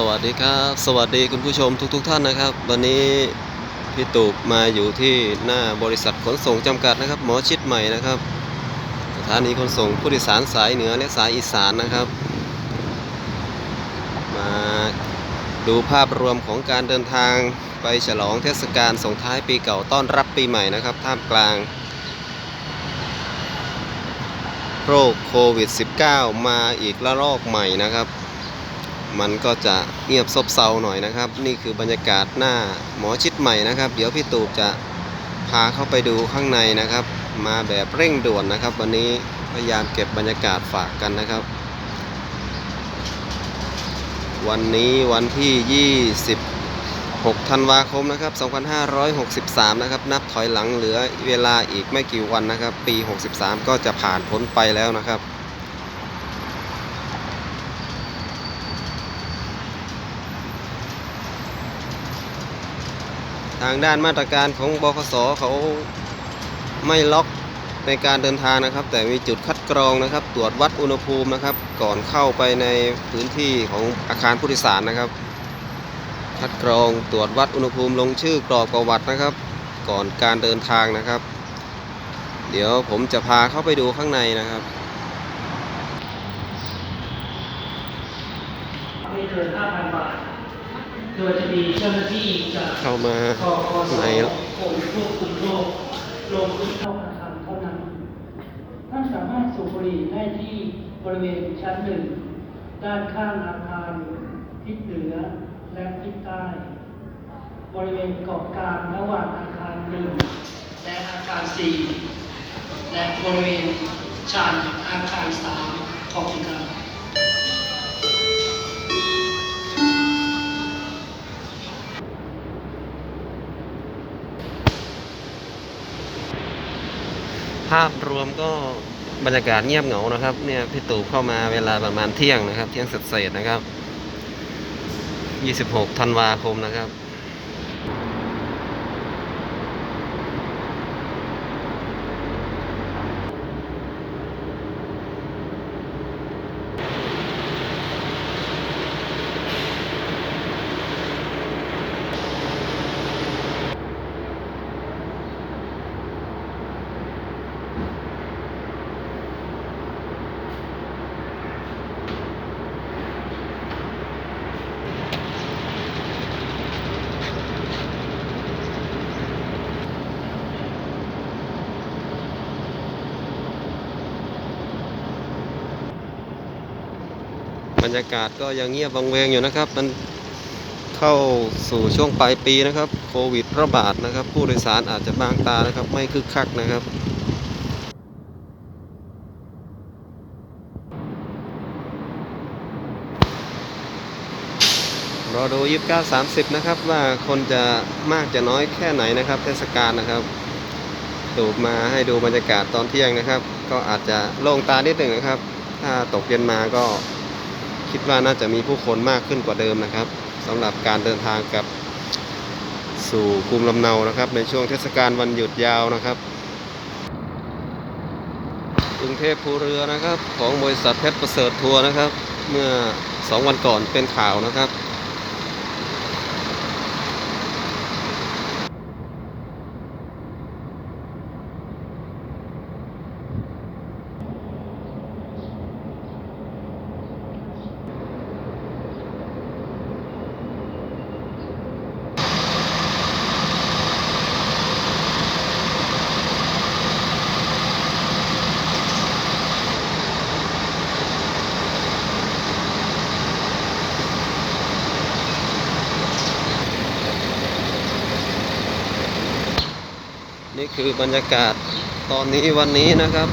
สวัสดีครับ สวัสดีคุณผู้ชมทุกๆทท่านนะครับ วันนี้พี่ตูบมาอยู่ที่หน้าบริษัทขนส่งจำกัดนะครับ หมอชิดใหม่นะครับ สถานีขนส่งผู้โดยสารสายเหนือและสายอีสานนะครับ มาดูภาพรวมของการเดินทางไปฉลองเทศกาลส่งท้ายปีเก่าต้อนรับปีใหม่นะครับ ท่ามกลางโรคโควิด -19 มาอีกระลอกใหม่นะครับ มันก็จะเงียบซบเซาหน่อยนะครับ นี่คือบรรยากาศหน้าหมอชิดใหม่นะครับ เดี๋ยวพี่ตูบจะพาเข้าไปดูข้างในนะครับ มาแบบเร่งด่วนนะครับ วันนี้พยายามเก็บบรรยากาศฝากกันนะครับ วันนี้วันที่ 26 ธันวาคมนะครับ 2563 นะครับ นับถอยหลังเหลือเวลาอีกไม่กี่วันนะครับ ปี 63 ก็จะผ่านพ้นไปแล้วนะครับ ทางด้านมาตรการของบคสเขาไม่ล็อกในการเดินทางนะครับ แต่มีจุดคัดกรองนะครับ ตรวจวัดอุณหภูมินะครับ ก่อนเข้าไปในพื้นที่ของอาคารผู้โดยสารนะครับ คัดกรองตรวจวัดอุณหภูมิลงชื่อกรอกประวัตินะครับ ก่อนการเดินทางนะครับ เดี๋ยวผมจะพาเข้าไปดูข้างในนะครับ ไม่เกิน 5,000 บาท โดยจะมีเจ้าหน้าที่จากเข้ามากกสในกรมควบคุมโรคลงพื้นที่เข้าอาคารเท่านั้นท่านสามารถสูบบุหรี่ได้ที่บริเวณชั้นหนึ่งด้านข้างอาคารทิศเหนือและทิศใต้ บริเวณเกาะกลางระหว่างอาคารหนึ่งและอาคารสี่และบริเวณชานอาคารสามขอบคุณคาพรวมก็บรรยากาศเงียบเหงานะครับ เนี่ยพี่ตู่เข้ามาเวลาประมาณเที่ยงนะครับ เที่ยงเศษๆนะครับ 26ธันวาคมนะครับ บรรยากาศก็ยังเงียบวังเวงอยู่นะครับ มันเข้าสู่ช่วงปลายปีนะครับ โควิดระบาดนะครับ ผู้โดยสารอาจจะบางตานะครับ ไม่คึกคักนะครับรอดู29 30นะครับ ว่าคนจะมากจะน้อยแค่ไหนนะครับ เทศกาลนะครับตูบมาให้ดูบรรยากาศตอนเที่ยงนะครับ ก็อาจจะโล่งตานิดหนึ่งนะครับ ถ้าตกเย็นมาก็ คิดว่าน่าจะมีผู้คนมากขึ้นกว่าเดิมนะครับสำหรับการเดินทางกับสู่ภูมิลำเนานะครับ ในช่วงเทศกาลวันหยุดยาวนะครับกรุงเทพภูเรือนะครับ ของบริษัทเพชรประเสริฐทัวร์นะครับ เมื่อสองวันก่อนเป็นข่าวนะครับ นี่คือบรรยากาศตอนนี้วันนี้นะครับ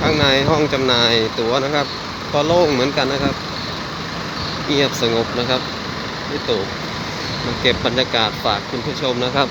ข้างในห้องจำหน่ายตั๋วนะครับก็โล่งเหมือนกันนะครับ เงียบสงบนะครับพี่ตู่มาเก็บบรรยากาศฝากคุณผู้ชมนะครับ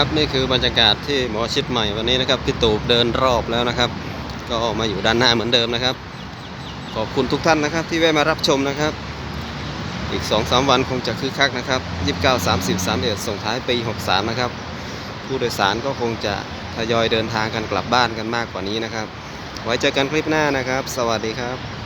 ครับนี่คือบรรยากาศที่หมอชิดใหม่วันนี้นะครับพี่ตูบเดินรอบแล้วนะครับ ก็มาอยู่ด้านหน้าเหมือนเดิมนะครับ ขอบคุณทุกท่านนะครับ ที่แวะมารับชมนะครับ อีก2อสวันคงจะคึกคักนะครับ 29 30 31ส่งท้ายปี 63 นะครับ ผู้โดยสารก็คงจะทยอยเดินทางกันกลับบ้านกันมากกว่านี้นะครับ ไว้เจอกันคลิปหน้านะครับ สวัสดีครับ